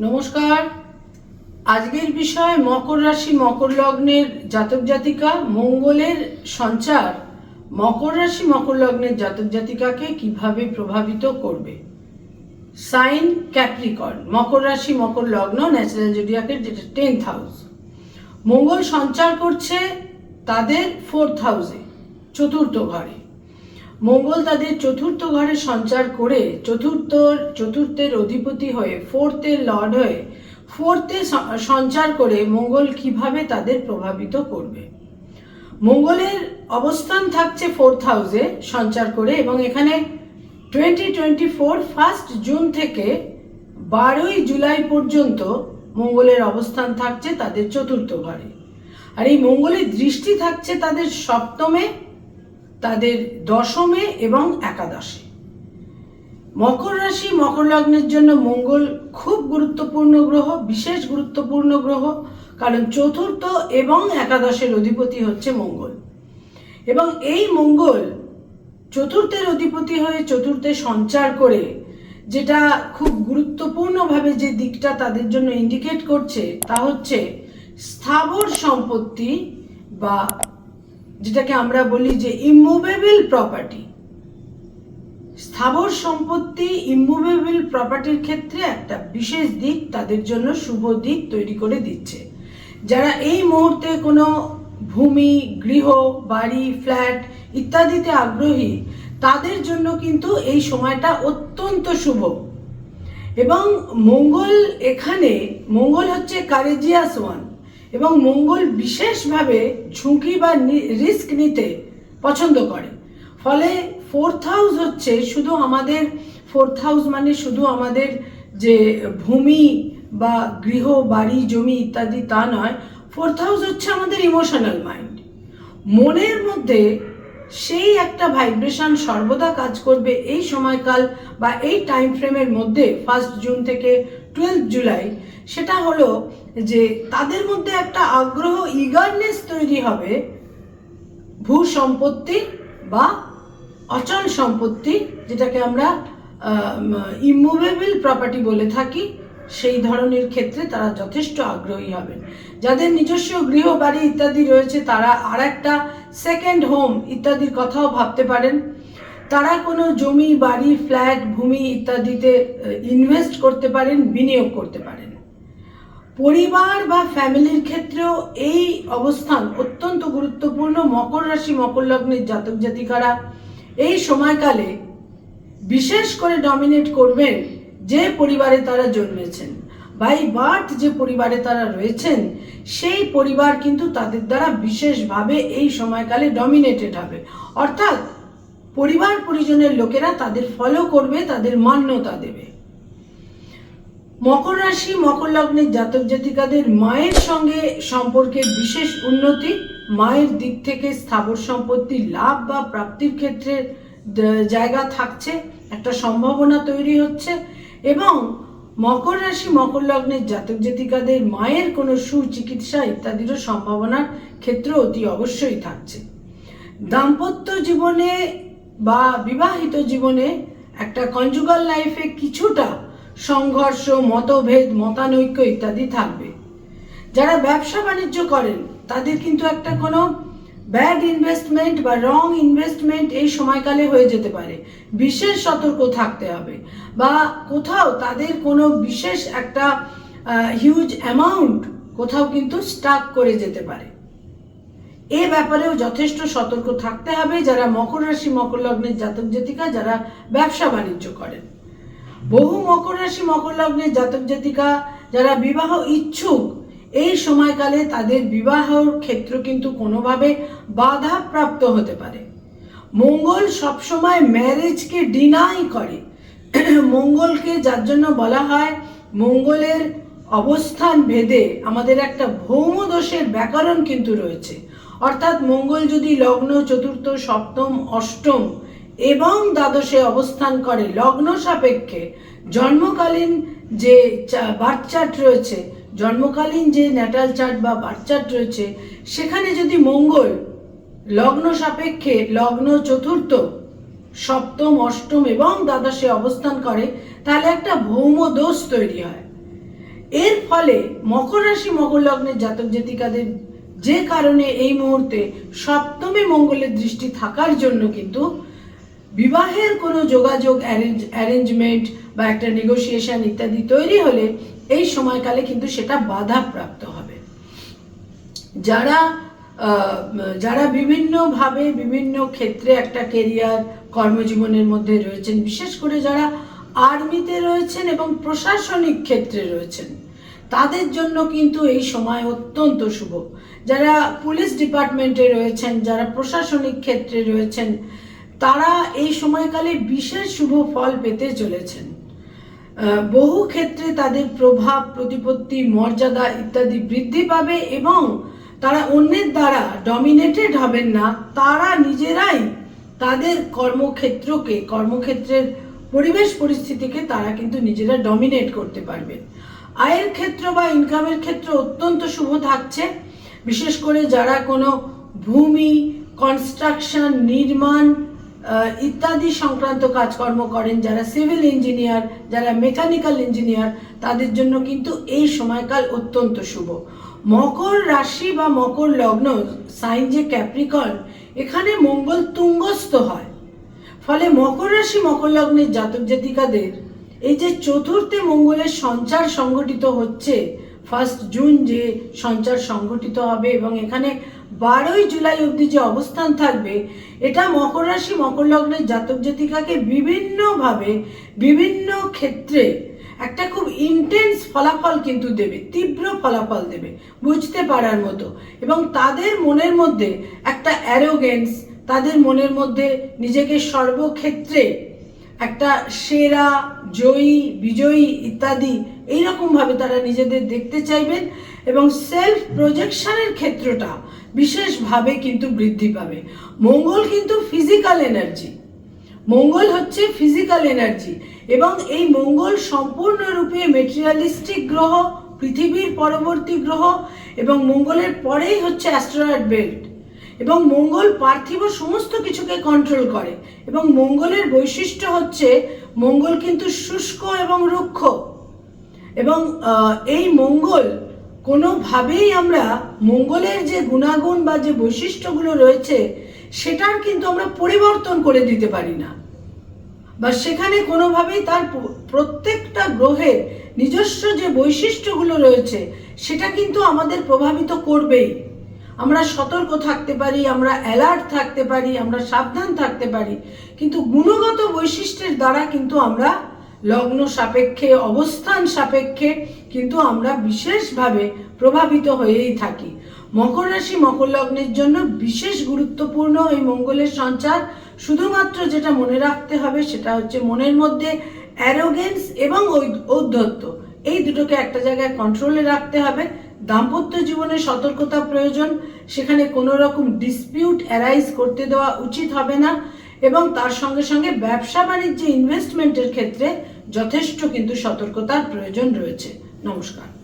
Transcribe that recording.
নমস্কার। আজকের বিষয় মকর রাশি, মকর লগ্নের জাতক জাতিকা, মঙ্গলের সঞ্চার। মকর রাশি, মকর লগ্নের জাতক জাতিকাকে কীভাবে প্রভাবিত করবে? সাইন ক্যাপ্রিকর্ন মকর রাশি, মকর লগ্ন, ন্যাচারাল জুডিয়াকের যেটা টেন্থ হাউস মঙ্গল সঞ্চার করছে তাদের ফোর্থ হাউসে চতুর্থ ঘরে। মঙ্গল তাদের চতুর্থ ঘরে সঞ্চার করে চতুর্থ, চতুর্থের অধিপতি হয়ে ফোর্থের লর্ড হয়ে ফোর্থে সঞ্চার করে মঙ্গল কীভাবে তাদের প্রভাবিত করবে? মঙ্গলের অবস্থান থাকছে ফোর্থ হাউসে সঞ্চার করে এবং এখানে twenty twenty four first June থেকে বারোই জুলাই পর্যন্ত মঙ্গলের অবস্থান থাকছে তাদের চতুর্থ ঘরে। আর এই মঙ্গলের দৃষ্টি থাকছে তাদের সপ্তমে তাদের দশমে এবং একাদশে। মকর রাশি মকর লগ্নের জন্য মঙ্গল খুব গুরুত্বপূর্ণ গ্রহ, বিশেষ গুরুত্বপূর্ণ গ্রহ, কারণ চতুর্থ এবং একাদশের অধিপতি হচ্ছে মঙ্গল। এবং এই মঙ্গল চতুর্থের অধিপতি হয়ে চতুর্থে সঞ্চার করে, যেটা খুব গুরুত্বপূর্ণভাবে যে দিকটা তাদের জন্য ইন্ডিকেট করছে, তা হচ্ছে স্থাবর সম্পত্তি বা যেটাকে আমরা বলি যে ইমুভেবল প্রপার্টি স্থাবর সম্পত্তি ইমুভেবল প্রপার্টির ক্ষেত্রে একটা বিশেষ দিক তাদের জন্য শুভ দিক তৈরি করে দিচ্ছে। যারা এই মুহূর্তে কোনো ভূমি, গৃহ, বাড়ি, ফ্ল্যাট ইত্যাদিতে আগ্রহী, তাদের জন্য কিন্তু এই সময়টা অত্যন্ত শুভ। এবং মঙ্গল এখানে, মঙ্গল হচ্ছে কারেজিয়াস ওয়ান এবং মঙ্গল বিশেষভাবে ঝুঁকি বা রিস্ক নিতে পছন্দ করে। ফলে ফোর্থ হাউস হচ্ছে শুধু আমাদের ফোর্থ হাউস মানে শুধু আমাদের যে ভূমি বা গৃহ, বাড়ি, জমি ইত্যাদি তা নয় ফোর্থ হাউস হচ্ছে আমাদের ইমোশনাল মাইন্ড মনের মধ্যে সেই একটা ভাইব্রেশন সর্বদা কাজ করবে এই সময়কাল বা এই টাইম ফ্রেমের মধ্যে ফার্স্ট জুন থেকে টুয়েলভ জুলাই সেটা হলো যে তাদের মধ্যে একটা আগ্রহ ইগারনেস তৈরি হবে ভূ সম্পত্তি বা অচল সম্পত্তি, যেটাকে আমরা ইমুভেবল প্রপার্টি বলে থাকি। সেই ধরনের ক্ষেত্রে তারা যথেষ্ট আগ্রহী হবেন। যাদের নিজস্ব গৃহ বাড়ি ইত্যাদি রয়েছে, তারা আর একটা সেকেন্ড হোম ইত্যাদির কথাও ভাবতে পারেন। তারা কোনো জমি, বাড়ি ফ্ল্যাট ভূমি ইত্যাদিতে ইনভেস্ট করতে পারেন, বিনিয়োগ করতে পারেন। পরিবার বা ফ্যামিলির ক্ষেত্রেও এই অবস্থান অত্যন্ত গুরুত্বপূর্ণ। মকর রাশি, মকর লগ্নের জাতক জাতিকারা এই সময়কালে বিশেষ করে ডমিনেট করবেন যে পরিবারে তারা জন্মেছেন বাই বার্থ যে পরিবারে তারা রয়েছেন, সেই পরিবার কিন্তু তাদের দ্বারা বিশেষভাবে এই সময়কালে ডমিনেটেড হবে। অর্থাৎ পরিবার পরিজনের লোকেরা তাদের ফলো করবে, তাদের মান্যতা দেবে। মকর রাশি, মকর লগ্নের জাতক জাতিকাদের মায়ের সঙ্গে সম্পর্কের বিশেষ উন্নতি, মায়ের দিক থেকে স্থাবর সম্পত্তি, লাভ বা প্রাপ্তির ক্ষেত্রে জায়গা থাকছে, একটা সম্ভাবনা তৈরি হচ্ছে। এবং মকর রাশি মকর লগ্নের জাতক জাতিকাদের মায়ের কোনো সুচিকিৎসা ইত্যাদিরও সম্ভাবনার ক্ষেত্র অতি অবশ্যই থাকছে। দাম্পত্য জীবনে বা বিবাহিত জীবনে একটা কনজুগাল লাইফে কিছুটা সংঘর্ষ, মতভেদ, মতানৈক্য ইত্যাদি থাকবে। যারা ব্যবসা বাণিজ্য করেন, তাদের কিন্তু একটা কোনো ব্যাড ইনভেস্টমেন্ট বা রং ইনভেস্টমেন্ট এই সময়কালে হয়ে যেতে পারে। বিশেষ সতর্ক থাকতে হবে বা কোথাও তাদের কোনো বিশেষ একটা হিউজ অ্যামাউন্ট কোথাও কিন্তু স্টাক করে যেতে পারে। এ ব্যাপারেও যথেষ্ট সতর্ক থাকতে হবে যারা মকর রাশি, মকর লগ্নের জাতক জাতিকা, যারা ব্যবসা বাণিজ্য করেন। বহু মকর রাশি, মকর লগ্নের জাতক জাতিকা যারা বিবাহ ইচ্ছুক এই সময়কালে তাদের বিবাহর ক্ষেত্র কিন্তু কোনোভাবে বাধা প্রাপ্ত হতে পারে। মঙ্গল সবসময় ম্যারেজকে ডিনাই করে। মঙ্গলকে যার জন্য বলা হয়, মঙ্গলের অবস্থান ভেদে আমাদের একটা ভৌম দোষের ব্যাকরণ কিন্তু রয়েছে। অর্থাৎ মঙ্গল যদি লগ্ন, চতুর্থ, সপ্তম, অষ্টম এবং দ্বাদশে অবস্থান করে, লগ্ন সাপেক্ষে জন্মকালীন যে বার্থ চার্ট রয়েছে জন্মকালীন যে ন্যাটাল চার্ট বা বার্থ চার্ট রয়েছে, সেখানে যদি মঙ্গল, লগ্ন সাপেক্ষে লগ্ন চতুর্থ, সপ্তম, অষ্টম এবং দ্বাদশে অবস্থান করে, তাহলে একটা ভৌম দোষ তৈরি হয়। এর ফলে মকর রাশি, মকর লগ্নের জাতক জাতিকাদের যে কারণে এই মুহূর্তে সপ্তমে মঙ্গলের দৃষ্টি থাকার জন্য কিন্তু বিবাহের কোনো যোগাযোগ অ্যারেঞ্জ অ্যারেঞ্জমেন্ট বা একটা নেগোসিয়েশন ইত্যাদি তৈরি হলে এই সময়কালে কিন্তু সেটা বাধাপ্রাপ্ত হবে। যারা যারা বিভিন্নভাবে বিভিন্ন ক্ষেত্রে একটা কেরিয়ার কর্মজীবনের মধ্যে রয়েছেন, বিশেষ করে যারা আর্মিতে রয়েছেন এবং প্রশাসনিক ক্ষেত্রে রয়েছেন, তাদের জন্য কিন্তু এই সময় অত্যন্ত শুভ। যারা পুলিশ ডিপার্টমেন্টে রয়েছেন, যারা প্রশাসনিক ক্ষেত্রে রয়েছেন, তারা এই সময়কালে বিশেষ শুভ ফল পেতে চলেছেন। বহু ক্ষেত্রে তাদের প্রভাব, প্রতিপত্তি, মর্যাদা ইত্যাদি বৃদ্ধি পাবে এবং তারা অন্যের দ্বারা ডমিনেটেড হবেন না, তারা নিজেরাই তাদের কর্মক্ষেত্রকে, কর্মক্ষেত্রের পরিবেশ পরিস্থিতিকে তারা কিন্তু নিজেরা ডমিনেট করতে পারবে। আয়ের ক্ষেত্র বা ইনকামের ক্ষেত্র অত্যন্ত শুভ থাকছে, বিশেষ করে যারা কোনো ভূমি কনস্ট্রাকশন নির্মাণ ইত্যাদি সংক্রান্ত কাজকর্ম করেন যারা সিভিল ইঞ্জিনিয়ার, যারা মেকানিক্যাল ইঞ্জিনিয়ার, তাদের জন্য কিন্তু এই সময়কাল অত্যন্ত শুভ। মকর রাশি বা মকর লগ্ন, সাইন যে ক্যাপ্রিকন, এখানে মঙ্গল তুঙ্গস্থ হয়। ফলে মকর রাশি, মকর লগ্নের জাতক জাতিকাদের এই যে চতুর্থে মঙ্গলের সঞ্চার সংগঠিত হচ্ছে ফার্স্ট জুন যে সঞ্চার সংগঠিত হবে এবং এখানে বারোই জুলাই অবধি যে অবস্থান থাকবে, এটা মকর রাশি, মকর লগ্নের জাতক জাতিকাকে বিভিন্নভাবে, বিভিন্ন ক্ষেত্রে একটা খুব ইন্টেন্স ফলাফল কিন্তু দেবে, তীব্র ফলাফল দেবে, বুঝতে পারার মতো। এবং তাদের মনের মধ্যে একটা অ্যারোগেন্স তাদের মনের মধ্যে নিজেকে সর্বক্ষেত্রে একটা সেরা, জয়ী, বিজয়ী ইত্যাদি এইরকম ভাবে তারা নিজেদের দেখতে চাইবেন এবং সেলফ প্রজেকশনের ক্ষেত্রটা বিশেষভাবে কিন্তু বৃদ্ধি পাবে। মঙ্গল কিন্তু ফিজিক্যাল এনার্জি মঙ্গল হচ্ছে ফিজিক্যাল এনার্জি এবং এই মঙ্গল সম্পূর্ণরূপে মেটেরিয়ালিস্টিক গ্রহ, পৃথিবীর পরবর্তী গ্রহ এবং মঙ্গলের পরেই হচ্ছে অ্যাস্ট্রয়েড বেল্ট এবং মঙ্গল পার্থিব সমস্ত কিছুকে কন্ট্রোল করে এবং মঙ্গলের বৈশিষ্ট্য হচ্ছে মঙ্গল কিন্তু শুষ্ক এবং রুক্ষ। এবং এই মঙ্গল কোনোভাবেই আমরা মঙ্গলের যে গুণাগুণ বা যে বৈশিষ্ট্যগুলো রয়েছে, সেটার কিন্তু আমরা পরিবর্তন করে দিতে পারি না। বা সেখানে কোনোভাবেই তার প্রত্যেকটা গ্রহের নিজস্ব যে বৈশিষ্ট্যগুলো রয়েছে, সেটা কিন্তু আমাদের প্রভাবিত করবেই। আমরা সতর্ক থাকতে পারি, আমরা অ্যালার্ট থাকতে পারি, আমরা সাবধান থাকতে পারি, কিন্তু গুণগত বৈশিষ্ট্যের দ্বারা কিন্তু আমরা লগ্ন সাপেক্ষে, অবস্থান সাপেক্ষে কিন্তু আমরা বিশেষভাবে প্রভাবিত হয়েই থাকি। মকর রাশি মকর লগ্নের জন্য বিশেষ গুরুত্বপূর্ণ এই মঙ্গলের সঞ্চার, শুধুমাত্র যেটা মনে রাখতে হবে সেটা হচ্ছে মনের মধ্যে অ্যারোগেন্স এবং ঔদ- ঔদ্ধত্য। এই দুটোকে একটা জায়গায় কন্ট্রোলে রাখতে হবে। দাম্পত্য জীবনে সতর্কতা প্রয়োজন। সেখানে কোনো রকম ডিসপিউট অ্যারাইজ করতে দেওয়া উচিত হবে না। এবং তার সঙ্গে সঙ্গে ব্যবসা বাণিজ্যে ইনভেস্টমেন্টের ক্ষেত্রে যথেষ্ট কিন্তু সতর্কতার প্রয়োজন রয়েছে। নমস্কার।